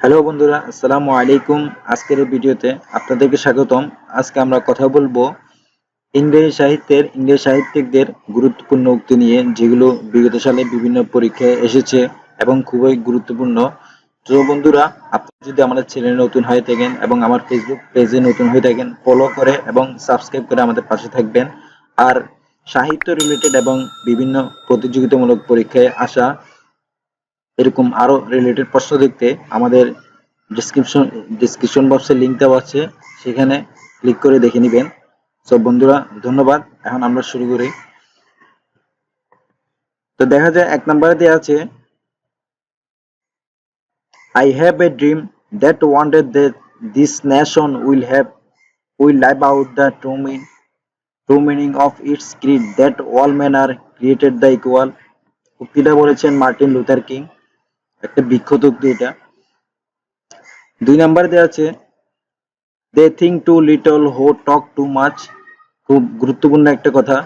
Hello বন্ধুরা, আসসালামু আলাইকুম। আজকের এই ভিডিওতে আপনাদেরকে স্বাগতম। আজকে আমরা কথা বলব ইংরেজি সাহিত্যের, ইংরেজি সাহিত্যিকদের গুরুত্বপূর্ণ উক্তি নিয়ে, যেগুলো বিগত সালে বিভিন্ন পরীক্ষায় এসেছে এবং খুবই গুরুত্বপূর্ণ। তো বন্ধুরা আপনি যদি আমাদের চ্যানেলে নতুন হয়ে থাকেন এবং আমার ফেসবুক পেজে নতুন হয়ে থাকেন ফলো করে এবং সাবস্ক্রাইব করে আমাদের পাশে থাকবেন। আর সাহিত্য রিলেটেড এবং বিভিন্ন প্রতিযোগিতামূলক পরীক্ষায় আসা এরকম আরও রিলেটেড প্রশ্ন দেখতে, আমাদের ডিসক্রিপশন ডিসক্রিপশন বক্সে লিংক দেওয়া আছে, সেখানে ক্লিক করে দেখে নেবেন। সব বন্ধুরা, ধন্যবাদ। এখন আমরা শুরু করি। তো দেখা যায়, এক নম্বরে দেওয়া আছে I have a dream that wanted that this nation will have will live out the true mean true meaning of its creed that all men are created the equal উক্তিটা বলেছেন মার্টিন লুথার কিং। একটা বিখ্যাত উক্তি এটা। দুই number দেওয়া আছে they think too little who talk too much খুব গুরুত্বপূর্ণ একটা কথা।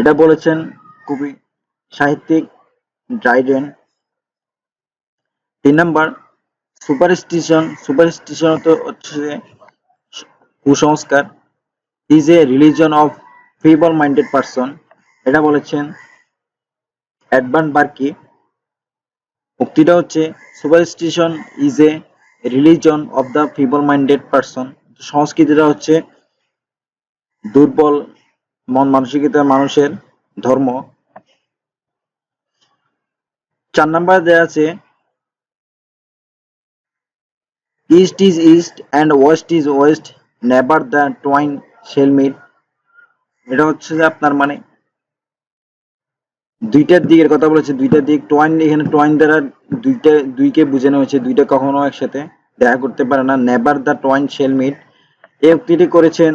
এটা বলেছেন কবি সাহিত্যিক ড্রাইডেন। তিন নাম্বার সুপারস্টিশন সুপারস্টিশন তো হচ্ছে কুসংস্কার। Is a religion of feeble minded person এটা বলেছেন অ্যাডভান বার্কি। উক্তিটা হচ্ছে, superstition is a religion of the feeble minded person সংস্কৃতিটা হচ্ছে, দুর্বল, মন মানসিকতার মানুষের ধর্ম। চার নাম্বার দেওয়া আছে east is east and west is west never the twain shall meet এটা হচ্ছে যে আপনার মানে দুইটার দিকের কথা বলেছে, দুইটার দিক টোয়াইন এখানে টোয়াইন দ্বারা দুইটা, দুইকে বোঝানো হয়েছে, দুইটা কখনো একসাথে দেখা করতে পারে না never the twain shall meet এই উক্তিটি করেছেন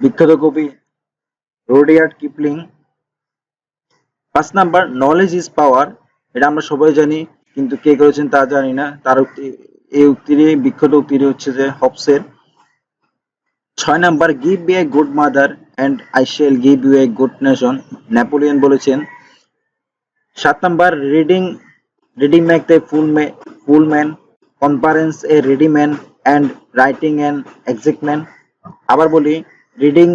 বিখ্যাত কবি রোডিয়ার্ড কিপলিং। পাঁচ নাম্বার নলেজ ইজ পাওয়ার এটা আমরা সবাই জানি, কিন্তু কে করেছেন তা জানি না। তার উক্তি, এই উক্তির বিখ্যাত উক্তিটি হচ্ছে যে, হবসের। ছয় number give be a good mother and I shall give you a good nation Napoleon বলেছেন, সাত number reading reading make the full may full man conference a ready man and writing an exact man আবার বলি reading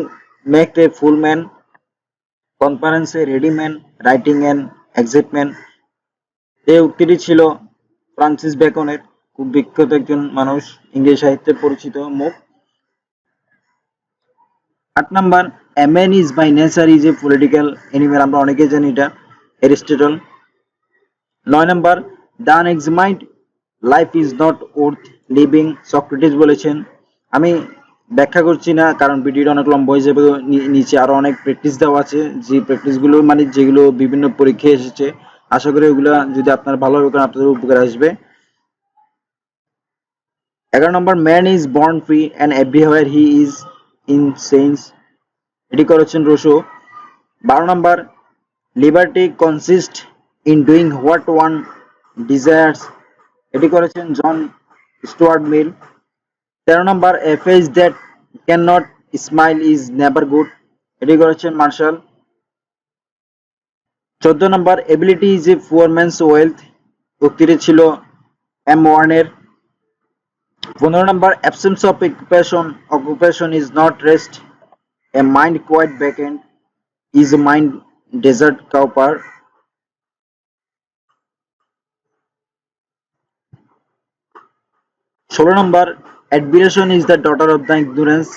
make the full man conference a ready man writing an exact man এই উক্তিটি ছিল Francis বেকনের খুব বিখ্যাত একজন মানুষ, ইংরেজি সাহিত্যে পরিচিত, মুখ আট number a man is by nature is a political animal আমরা অনেকেই জানি এটা এরিস্টটল নয় number the unexamined life is not worth living Socrates বলেছেন। আমি ব্যাখ্যা করছি না, কারণ ভিডিওটা অনেক লম্বা হয়ে যাবে নিচে আরও অনেক প্র্যাকটিস দেওয়া আছে। যে প্র্যাকটিসগুলো মানে যেগুলো বিভিন্ন পরীক্ষায় এসেছে, আশা করি ওগুলো যদি আপনার ভালোভাবে করেন আপনাদের উপকার আসবে। এগারো number man is born free and everywhere he is in sense এটি করেছেন রোশো বারো number liberty consist in doing what one desires এটি করেছেন জন স্টুয়ার্ট মিল। তেরো number a face that can not smile is never good এটি করেছেন martial. চোদ্দ number ability is a poor man's wealth উক্তিটি ছিল এম ওয়ার্নের পনেরো number absence of occupation occupation is not rest a mind quite vacant is a mind desert Cowper ষোলো number admiration is the daughter of the ignorance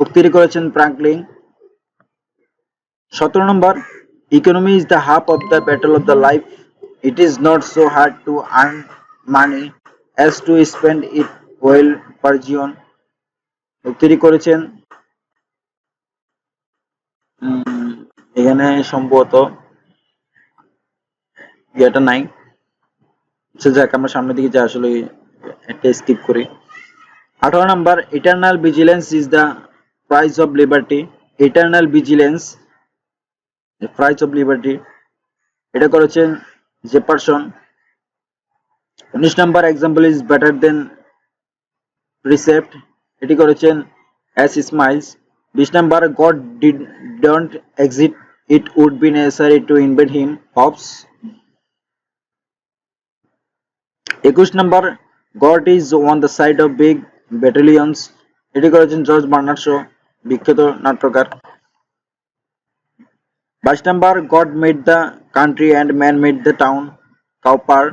উক্তিটি করেছেন Franklin সতেরো number economy is the half of the battle of the life it is not so hard to earn money as to spend it well Spurgeon উক্তিটি করেছেন এখানে সম্ভবত ইয়েটা নাই। যাক, আমরা সামনের দিকে যা আসলে একটা স্কিপ করি। আঠারো number eternal vigilance is the price of liberty eternal vigilance price of liberty এটা করেছেন জেপারসন উনিশ number example is better than precept এটি করেছেন এস স্মাইলস। বিশ number, God did, don't exit it would be necessary to invade him. Hobbes একুশ number, God is on the side of big battalions, এটি করেছেন George Bernard Shaw, বিখ্যাত নাট্যকার। বাইশ number, God made the country and man made the town, Cowper.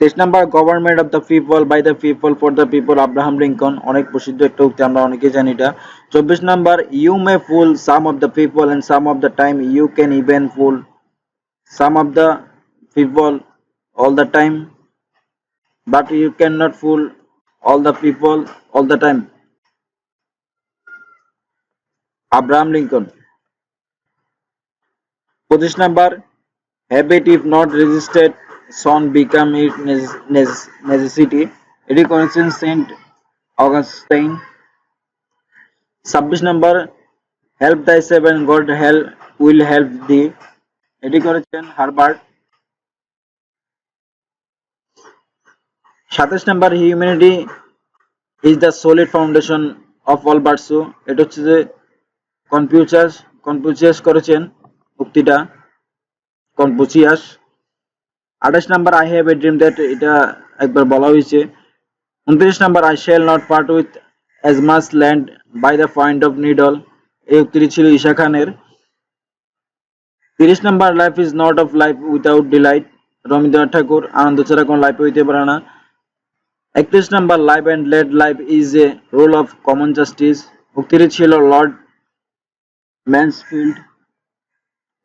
তেইশ number government of the people by the people for the people Abraham Lincoln অনেক প্রসিদ্ধ একটা উক্তি, আমরা অনেকে জানি এটা। চব্বিশ number you may fool some of the people and some of the time you can even fool some of the people all the time, but you cannot fool all the people all the time. Abraham lincoln পঁচিশ number habit if not resisted soon become it necessity এটি করেছেন saint Augustine ছাব্বিশ number help thy seven God help will help এটি করেছেন Herbert সাতাশ number humanity is the solid foundation of all বার্সু এটা হচ্ছে যে কনফিউচাস কনফিউচিয়াস করেছেন উক্তিটা কনফুচিয়াস আঠাশ number I have a dream that এটা একবার বলা হয়েছে। উনত্রিশ number I shall not part with as much land by the point of needle এই উক্তিটি ছিল ঈশা খানের। তিরিশ number life is not of life without delight Rabindranath Thakur, আনন্দ ছাড়া কোনো লাইফ হইতে পারে না। একত্রিশ number life and led life is a role of common justice উক্তিটি ছিল লর্ড ম্যানসফিল্ড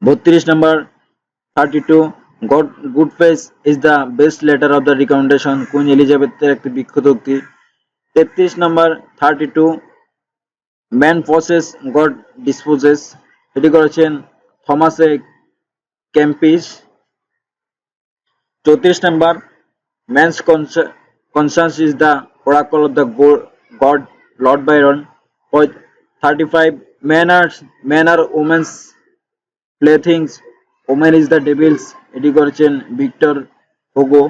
বত্রিশ number thirty two God good face is the best letter of the recommendation Queen এলিজাবেথের একটি বিখ্যাত উক্তি। তেত্রিশ number thirty two man fosses God disposes এটি করেছেন থমাসে ক্যাম্পিস চৌত্রিশ number man's concerns is the oracle of the God Lord Byron thirty five man are man are women's play things women is the devil's এটি করেছেন Victor Hugo.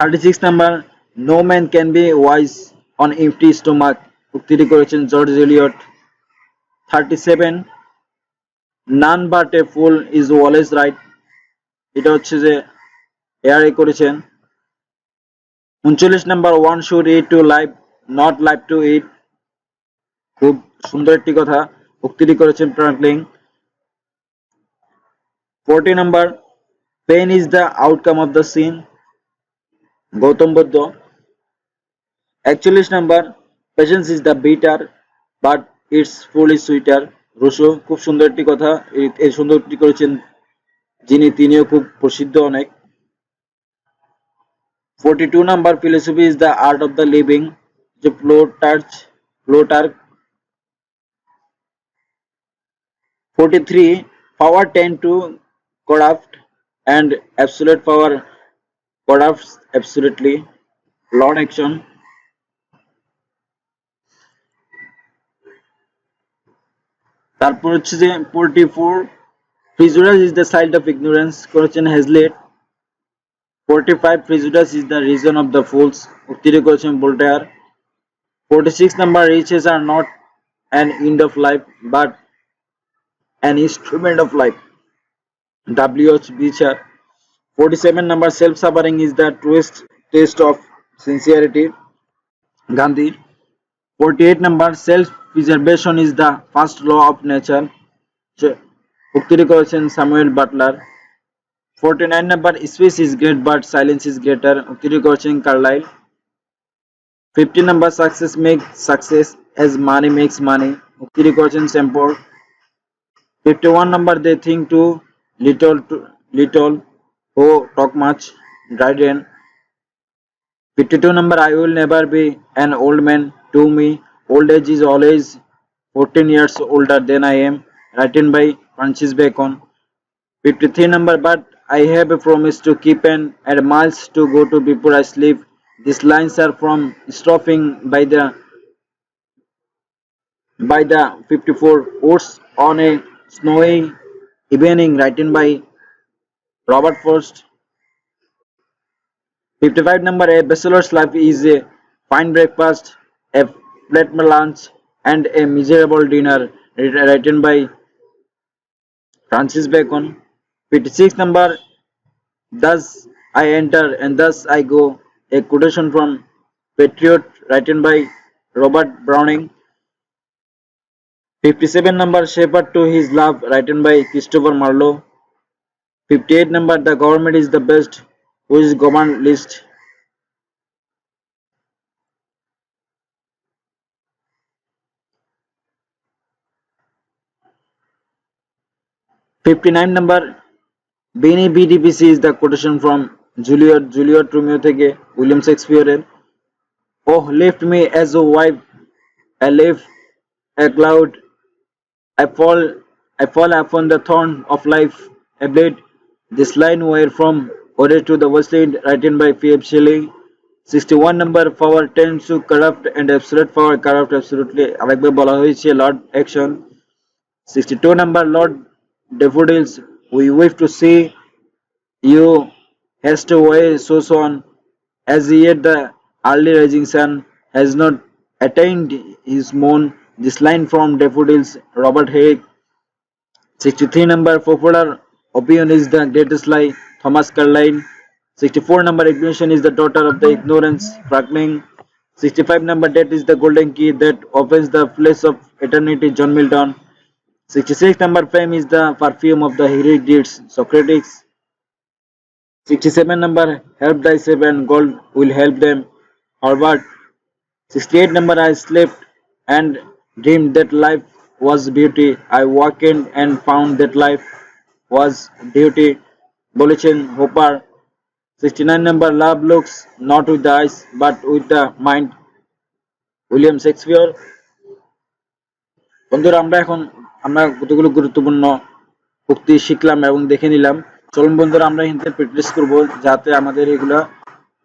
Thirty six number no man can be wise on empty stomach উক্তিটি করেছেন George Eliot. Thirty seven none but a fool is always right এটা হচ্ছে যে এয়ারে করেছেন। উনচল্লিশ number one should eat to life not life to eat খুব সুন্দর একটি কথা। উক্তিটি করেছেন Franklin. Forty number pain is the outcome of the sin Gautam Buddha একচল্লিশ number patience is the bitter but it's fruit is sweeter Rousseau খুব সুন্দর একটি কথা। এই সুন্দরটি করেছেন যিনি, তিনিও খুব প্রসিদ্ধ অনেক। Forty two number philosophy is the art of the living যে Plutarch Plutarch forty three power tend to corrupt and absolute power. Corrupts absolutely. Lord action. তারপর হচ্ছে যে forty four prejudice is the side of ignorance করেছেন Hazlitt forty five prejudice is the reason of the fools উক্তিটি করেছেন Voltaire forty six number riches are not an end of life but an instrument of life. W.H. Beecher. 47 number self-suffering is the truest test of sincerity. Gandhi. 48 number self-preservation is the first law of nature. উক্তিটি করেছেন Samuel Butler 49 number speech is great but silence is greater উক্তিটি করেছেন Carlyle 50 number success makes success as money makes money উক্তিটি করেছেন স্যাম্পোর্ট 51 number they think too little to little who talk much dryden 52 number i will never be an old man. To me old age is always 14 years older than i am written by francis bacon. 53 number but i have a promise to keep and and miles to go to before i sleep. These lines are from stopping by the by the 54 oats on a snowy evening written by Robert Frost. 55 number A bachelor's life is a fine breakfast, a flat lunch, and a miserable dinner written by Francis Bacon. 56 number thus I enter and thus I go. A quotation from Patriot written by Robert Browning. 57 number Shepherd to His Love written by Christopher Marlowe. 58 number The Government is the Best who is governed list. Fifty-nine number Bini BDPC is the quotation from Juliet Juliet Romeo থেকে William শেক্সপিয়রের Oh left me as a wife I live a cloud I fall I fall upon the thorn of life a blade this line were from Ode to the Westland written by P.F. Shelley 61 number power tends to corrupt and absolute power corrupt absolutely আরেকবার বলা হয়েছে Lord action 62 number Lord Daffodils we wish to see you haste away so soon as yet the early rising sun has not attained his moon this line from Daffodils Robert Herrick 63 number popular opinion is the greatest lie Thomas Carlyle. 64 number ignition is the daughter of the ignorance Franklin 65 number death is the golden key that opens the place of eternity John Milton. 66 number fame is the perfume of the heroic deeds Socrates. 67 number help thyself and gold will help them. Harvard. 68 number I slept and dreamed that life was beauty I awakened and found that life was duty বলেছেন Hopper 69 number love looks not with the eyes but with the mind William Shakespeare বন্ধুরা আমরা এখন আমরা কতগুলো গুরুত্বপূর্ণ উক্তি শিখলাম এবং দেখে নিলাম চলুন বন্ধুরা আমরা হিন্দি প্র্যাকটিস করব যাতে আমাদের এগুলা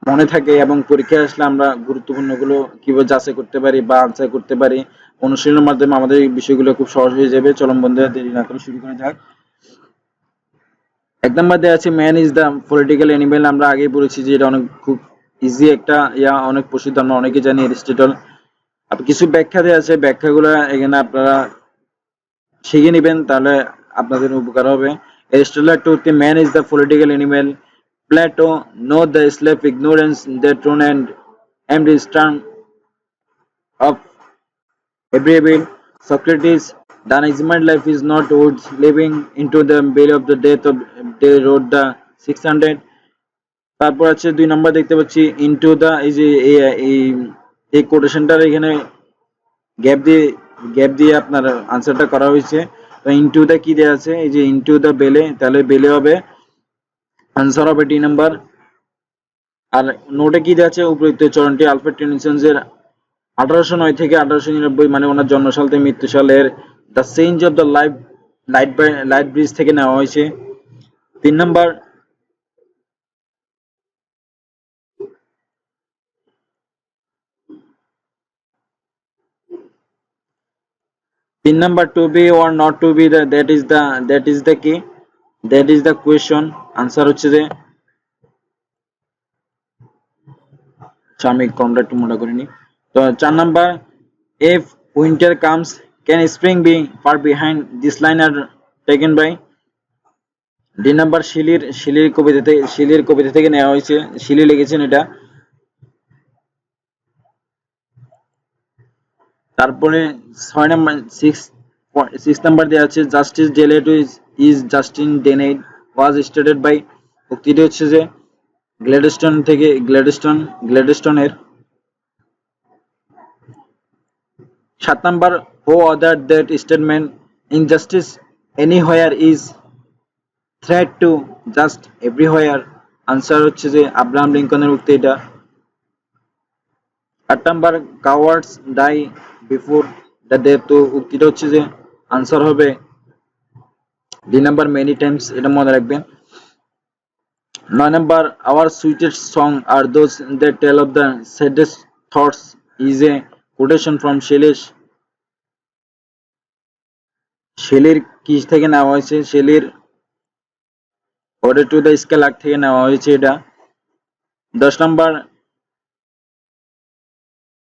মনে থাকে এবং পরীক্ষায় আসলে আমরা গুরুত্বপূর্ণগুলো কীভাবে যাচাই করতে পারি বা আনসার করতে পারি, অনুশীলনের মাধ্যমে আমাদের এই বিষয়গুলো খুব সহজ হয়ে যাবে। চলম বন্ধুরা, দেরি না করে শুরু করা যাক। এক নম্বর দেওয়া আছে man is the political animal আমরা আগেই বলেছি যে এটা অনেক খুব ইজি একটা, ইয়া, অনেক প্রসিদ্ধ। আমরা অনেকে জানি আপনি কিছু ব্যাখ্যা দেওয়া আছে। ব্যাখ্যাগুলো এখানে আপনারা শিখে নেবেন, তাহলে আপনাদের উপকার হবে। এরিস্টটল একটা the man is the political animal. Plato know the slave ignorance the throne and empty stern of every evil socrates the unexamined life is not worth living into the belly of the death of they wrote the 600 তারপর আছে দুই নম্বর দেখতে পাচ্ছি into দা এই যে এই- এই কোটেশনটার এখানে গ্যাপ দিয়ে গ্যাপ দিয়ে আপনার আনসারটা করা হয়েছে তো ইনটু দা কি দেওয়া আছে এই যে ইনটু দা বেলে তাহলে বেলে হবে আনসার হবে ডি নাম্বার। আর নোটে কি দেওয়া আছে? উপযুক্ত চরণটি আলফ্রেড টেনিসনের আঠারোশো নয় থেকে আঠারোশো নিরানব্বই মানে ওনার জন্মসাল থেকে মৃত্যু সালের the change of the life light light bridge থেকে নেওয়া হয়েছে। তিন নম্বর, তিন number to be or not to be that is the that is the কি that is the question answer হচ্ছে যে আচ্ছা আমি কমটা একটু মোটা করে নিই। তো চার number if winter comes can spring be far behind this line are taken by D number শিলির শিলির কবিতা থেকে শিলির কবিতা থেকে নেওয়া হয়েছে শিলি লিখেছেন এটা। তারপরে ছয় নাম্বার সিক্স সিক্স নাম্বার দেওয়া আছে justice delayed is is justice denied was stated by উক্তিটি হচ্ছে যে গ্ল্যাডস্টন থেকে গ্ল্যাডস্টন গ্ল্যাডস্টনের সাত number who uttered that statement injustice anywhere is threat to just everywhere answer হচ্ছে যে আব্রাহাম লিঙ্কনের উক্তি এটা। আট number cowards die before the death তো উক্তিটা হচ্ছে যে আনসার হবে ডি নাম্বার মেনি টাইমস এটা মনে রাখবেন। নয় number our sweetest song are those that tell of the saddest thoughts is a quotation from Shelley's শেলির কি থেকে নেওয়া হয়েছে শেলির অর্ডার টু দ্য স্কেলার থেকে নেওয়া হয়েছে এটা। দশ number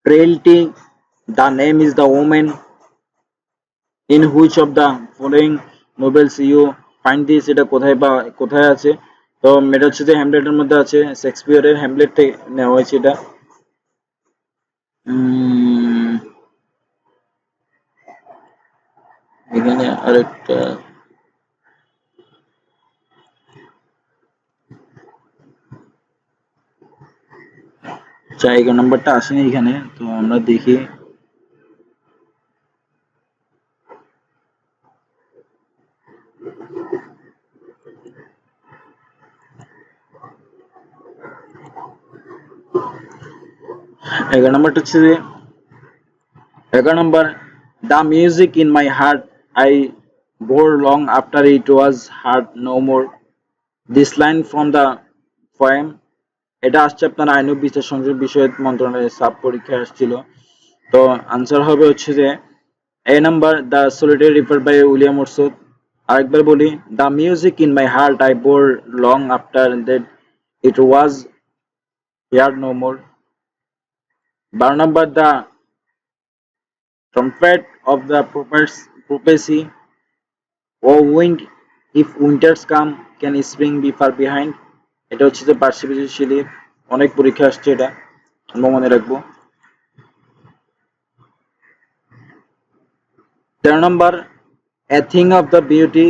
frailty, the name is the woman in which of the following novels you find this এটা কোথায় বা কোথায় আছে? তো এটা হচ্ছে যে হ্যামলেটের মধ্যে আছে শেক্সপিয়ারের হ্যামলেট থেকে নেওয়া হয়েছে এটা। উম, এখানে আরেকটা। আচ্ছা এগারো নাম্বারটা আসেনি এখানে তো আমরা দেখি। এগারো নাম্বারটা হচ্ছে যে এগারো number the music in my heart I bore long after it was heart no more this line from the poem এটা আসছে আপনার আইন বিচার সংসদ বিষয়ক মন্ত্রণালয়ের সাব পরীক্ষায় আসছিল। তো আনসার হবে হচ্ছে যে এ number the solitary reaper by William Wordsworth আরেকবার বলি the music in my heart I bore long after that it was hear no more বারো number the trumpet of the prophecy O wind if winters come can spring be far behind এটা হচ্ছে যে পার্শ্ববর্তী অনেক পরীক্ষা আসছে এটা। আমরা মনে রাখব। তেরো নম্বর a thing of the beauty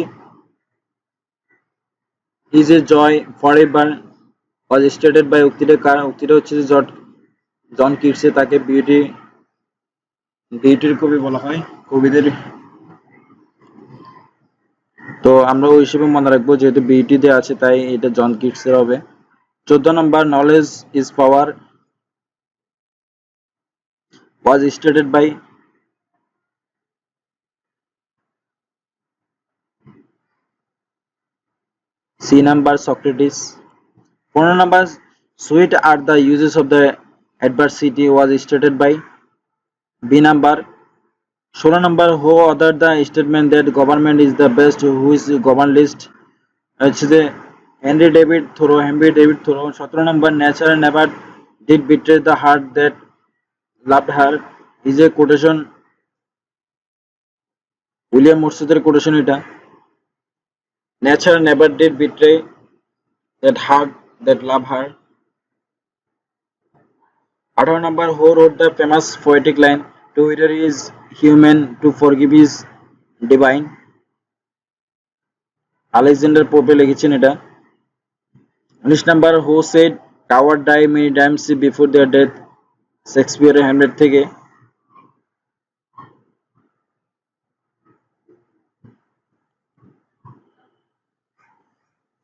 is a joy for ever was stated by উক্তিটা কার উক্তিটা হচ্ছে যে জন কিটসে তাকে বিউটি বিউটির কবি বলা হয় কবিদের তো আমরা ওই হিসেবে মনে রাখব, যেহেতু বিউটি দেওয়া আছে, তাই এটা জন কিটসের হবে। চোদ্দ number knowledge is power was stated by C number Socrates পনেরো number sweet are the uses of the adversity was stated by B number ষোলো number who uttered the statement that government is the best who is govern least হচ্ছে যে Henry David Thoreau Henry David Thoreau সতেরো number nature never did betray the heart that loved her is a quotation William মোরসুদের quotation এটা. Nature never did betray that heart that love her আঠারো number, who wrote the famous poetic line to err is human to forgive is divine Alexander পোপে লিখেছেন এটা। উনিশ number who said tower die many times before their death শেক্সপিয়ারের Hamlet থেকে।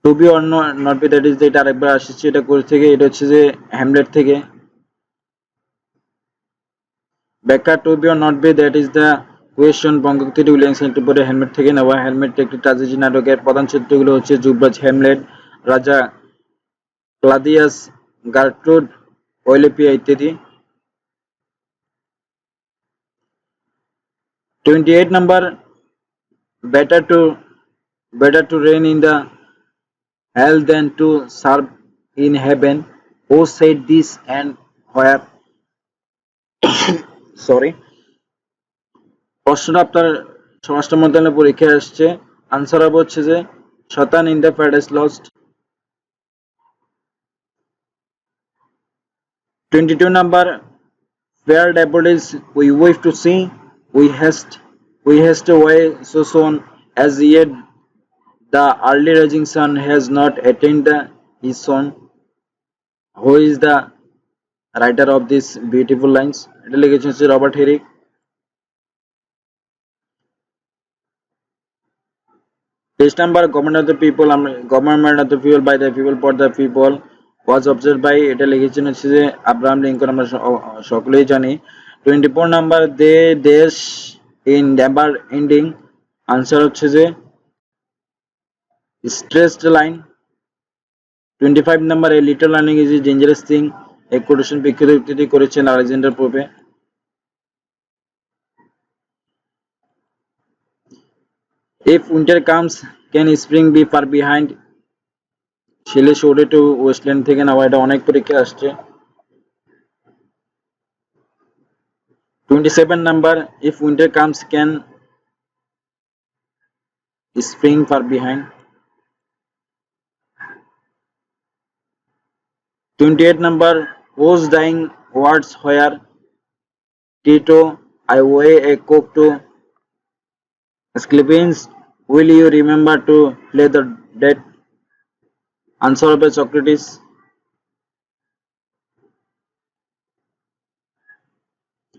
To be or not be that is এটা আরেকবার আসছে, এটা করে থেকে? এটা হচ্ছে যে হ্যামলেট থেকে। ব্যাখ্যা to be or not be that is the question বঙ্গোক্তিটি William সেন্টিপোর্টের হেলমেট থেকে নেওয়া। হেলমেট একটি ট্রাজেডি নাটকের প্রধান চরিত্রগুলো হচ্ছে যুবরাজ হ্যামলেট রাজা ক্লাদিয়াস গার্ট্রুড ওয়েলেপিয়া ইত্যাদি। Twenty eight number better to better to reign in the hell than to serve in heaven. Who said this and where? Sorry প্রশ্নটা আপনার স্বরাষ্ট্র মন্ত্রণালয়ের পরীক্ষায় আসছে আনসার হবে হচ্ছে যে, Satan in the paradise lost twenty two number fair daffodils we weep to see we haste we haste way so soon as yet The early rising sun has not attained the, his son. Who is the writer of these beautiful lines? এটা লিখেছেন হচ্ছে Robert Herrick তেইশ number government of the people government of the people by the people for the people was observe by এটা লিখেছেন হচ্ছে যে Abraham Lincoln আমরা সকলেই জানি। টোয়েন্টি ফোর নাম্বার দে দেশ ইন নেভার এন্ডিং আনসার হচ্ছে যে, stressed line 25 number, a little learning is a dangerous thing এই কোটেশন উক্তিটি করেছেন আলেকজান্ডার পোপে। If winter comes, can spring be far behind? ছেলে শোরে টু ওয়েস্টল্যান্ড থেকে নেওয়া এটা অনেক পরীক্ষা আসছে। Twenty seven number if winter comes can spring far behind 28 number Whose dying words were, Tito, I owe a cook to Asclepiades, will you remember to play the dead? Answered by Socrates.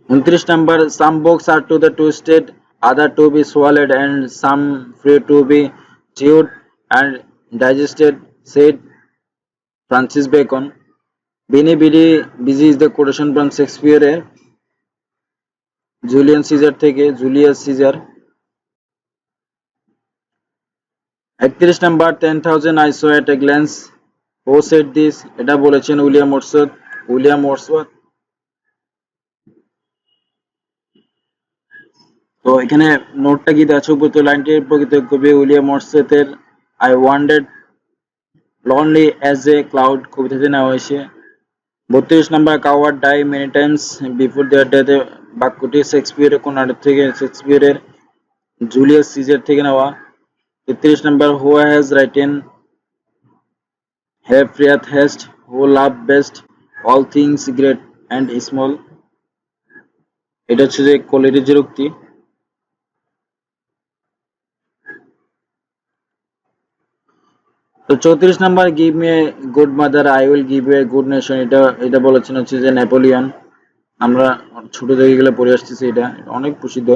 Untrish number, some books are to the twisted, other to be swallowed, and some free to be chewed and digested, said Francis Bacon. Bidi Busy is the quotation from Shakespeare এর Julian Caesar থেকে Julius Caesar একত্রিশ number ten thousand I saw at a glance O set this এটা বলেছেন William Wordsworth William Wordsworth তো এখানে নোটটা কি আছে? উপর লাইনটির প্রকৃত কবি William ওয়ার্সওয়ার্থের I wandered lonely as a cloud কবিতাতে নেওয়া হয়েছে। বত্রিশ number, coward die many times before their ডেথে বাক্যটি শেক্সপিয়ারের কোন নাটক থেকে, শেক্সপিয়ারের জুলিয়াস সিজার থেকে নেওয়া। তেত্রিশ number, who has written, have prayeth best, who love best, all things great and small. এটা হচ্ছে যে কলেরিজের উক্তি। তো চৌত্রিশ number give me good mothers I will give a good nation এটা এটা বলেছেন হচ্ছে যে নেপোলিয়ন আমরা ছোট থেকে গেলে পড়ে আসতেছি এটা অনেক প্রসিদ্ধ।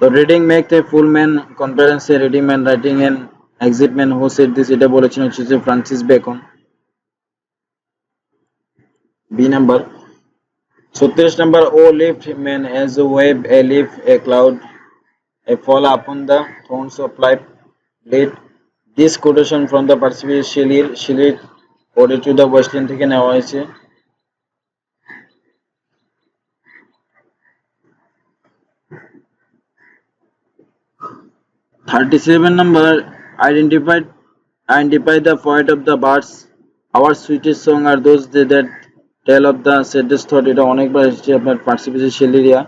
তো reading make a full man conference a reading man writing an exact man who said this এটা বলেছেন হচ্ছে যে ফ্রান্সিস বেকন বি নাম্বার, ছত্রিশ number O lift man as a wave a leaf a cloud I fall upon the thorns of life let this quotation from the Percy শিলির শিলির ode to the western থেকে নেওয়া হয়েছে Thirty-seven number identified identify the poet of the birds. Our sweetest song are those that, that tell of the saddest thought. এটা অনেকবার এসেছে আপনার পার্সিপেসি শেলেরিয়া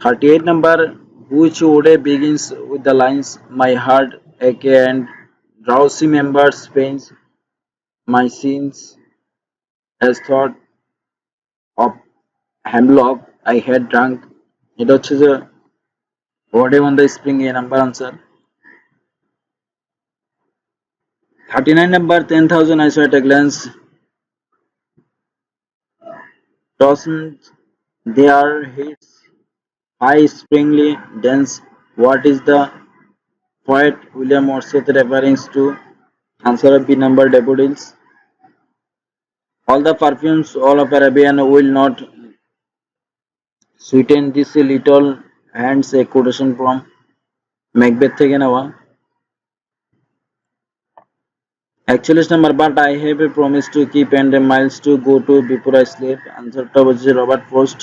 thirty eight number ode begins with the lines my heart ache and drowsy members pains my sins as thought of hemlock I had drunk এটা হচ্ছে যে What on the spring a number answer. 39 number 10,000 I saw at a glance. Tossed their heads high springly dance. What is the poet William Wordsworth referring to? Answer of B number daffodils. All the perfumes all of Arabian will not sweeten this little hands a quotation from Macbeth থেকে নেওয়া একচল্লিশ number but I have a to keep and a miles to go to before I sleep আনসারটা হচ্ছে Robert post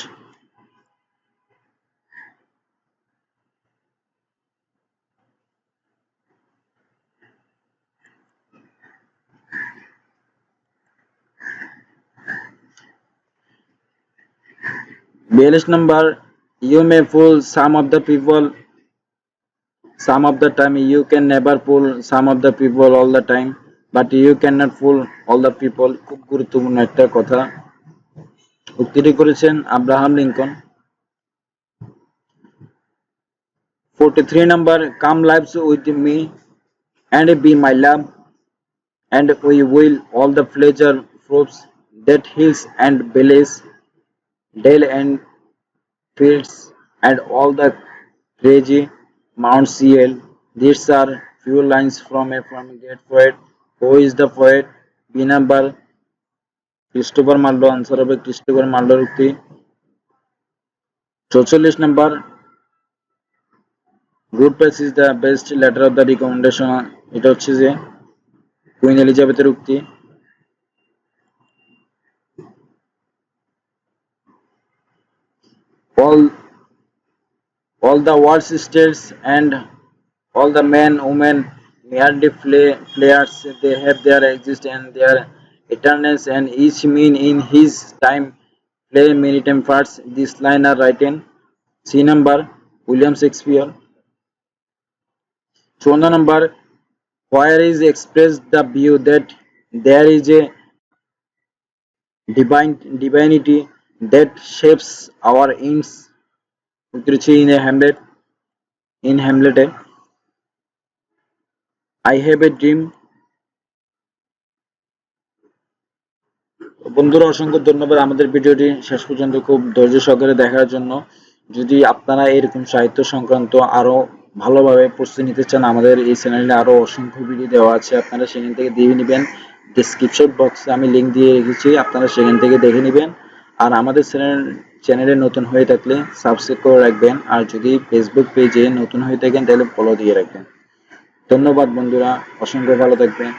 বিয়াল্লিশ number you may fool some of the people some of the time you can never fool some of the people all the time but you cannot fool all the people খুব গুরুত্বপূর্ণ একটা কথা উক্তিটি করেছেন Abraham Lincoln 43 number come lives with me and be my love and we will all the pleasure proofs that hills and valleys dale and fields and all the crazy Mount Ciel. These are few lines from a from great poet. Who is the poet? B number answer হবে Christopher মার্লোর উক্তি চৌচল্লিশ number good press is the best letter of the recommendation এটা হচ্ছে যে queen এলিজাবেথের উক্তি all all the world's states and all the men women merely play players they have their exist and their eternals and each mean in his time play many parts. This line are written c number william shakespeare. Chona number where is expressed the view that there is a divine divinity that shapes our উত্তর হচ্ছে in a Hamlet in হ্যামলেটে I have a dream বন্ধুরা, অসংখ্য ধন্যবাদ আমাদের ভিডিওটি শেষ পর্যন্ত খুব ধৈর্য সহকারে দেখার জন্য। যদি আপনারা এরকম সাহিত্য সংক্রান্ত আরও ভালোভাবে প্রস্তুতি নিতে চান, আমাদের এই চ্যানেলে আরও অসংখ্য ভিডিও দেওয়া আছে। আপনারা সেখান থেকে দিয়ে নেবেন। ডিসক্রিপশন বক্সে আমি লিংক দিয়ে রেখেছি। আপনারা সেখান থেকে দেখে নেবেন। আর আমাদের চ্যানেল চ্যানেলে নতুন হয়ে থাকলে সাবস্ক্রাইব করে রাখবেন। আর যদি ফেসবুক পেজে নতুন হয়ে থাকেন, তাহলে ফলো দিয়ে রাখবেন। ধন্যবাদ বন্ধুরা। অসংখ্য ভালো থাকবেন।